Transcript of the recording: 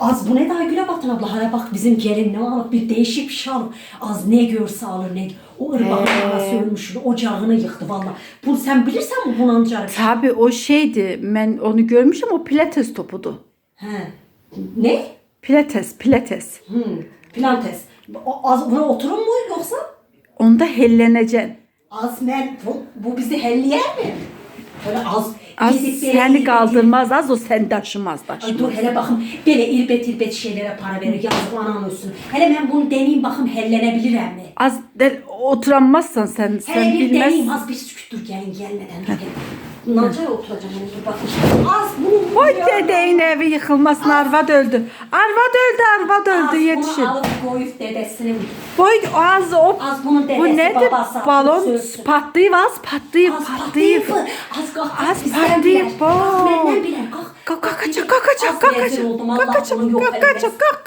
Az bu ne daha güle batın abla. Hala bak bizim gelin ne alıp bir değişik bir şal. Az ne görse alır ne. O He. nasıl ölmüş. Ocağını yıktı valla. Bu sen bilirsen bu bunancak. Tabii o şeydi. Ben onu görmüşüm. O pilates topudu. He. Ne? Pilates, pilates. Hmm. Pilates. O, az, buna oturun mu yoksa? Onda helleneceksin. Az men bu, bu bizi helliyer mi? Az. Az seni kaldırmaz, az o seni taşımaz Ay taşımaz. dur hele bakın böyle ilbet ilbet şeylere para verir yazık anam ölsün. Hele ben bunu deneyeyim bakın hellenebilirim mi? Az de, oturamazsan sen sen Hele bir bilmez. az bir sükut dur gelin gelmeden. Nancar oturacağım dur bakın. Az bunu Dedeyin evi yıkılmasın arvad öldü. Arvad öldü arvad öldü yetişin. bunu alıp koyup dedesine Boy az o Az bunun dedesi bu nedir? babası. Balon söylsün. patlıyor az patlıyor Az patlıyor. Az kalk. Az bu. Az benden birer. Kalk. Kalk kalk kalk, kalk kalk kalk bunu yok kalk eylesin. kaçak kalk